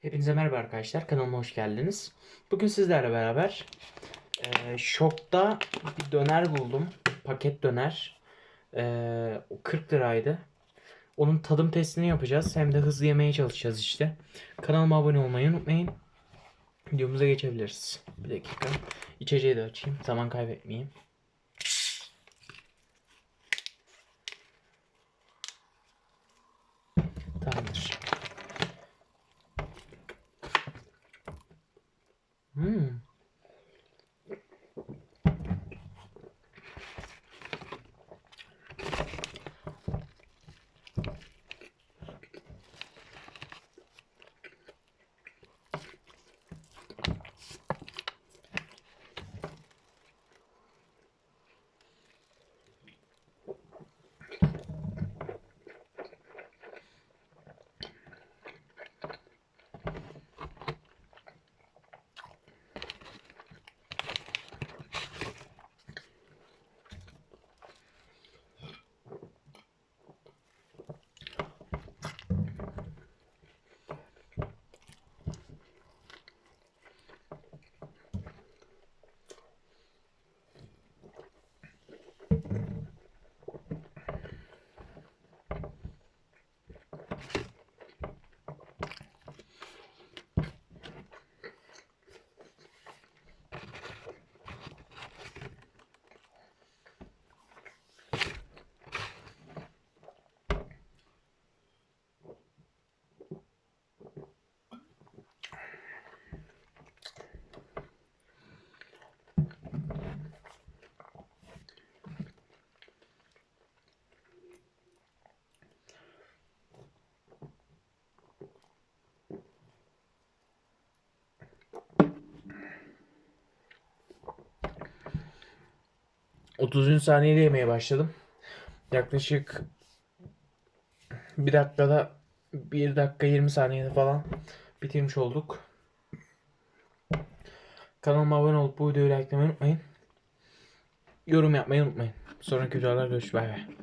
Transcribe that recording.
Hepinize merhaba arkadaşlar. Kanalıma hoş geldiniz. Bugün sizlerle beraber eee Şok'ta bir döner buldum. Paket döner. O 40 liraydı. Onun tadım testini yapacağız. Hem de hızlı yemeye çalışacağız işte. Kanalıma abone olmayı unutmayın. Videomuza geçebiliriz. Bir dakika. İçeceği de açayım. Zaman kaybetmeyeyim. Mm. 30. saniyede yemeye başladım. Yaklaşık bir dakikada 1 dakika 20 saniyede falan bitirmiş olduk. Kanalıma abone olup bu videoyu likelamayı unutmayın. Yorum yapmayı unutmayın. Sonraki videolarda görüşürüz. Bay bay.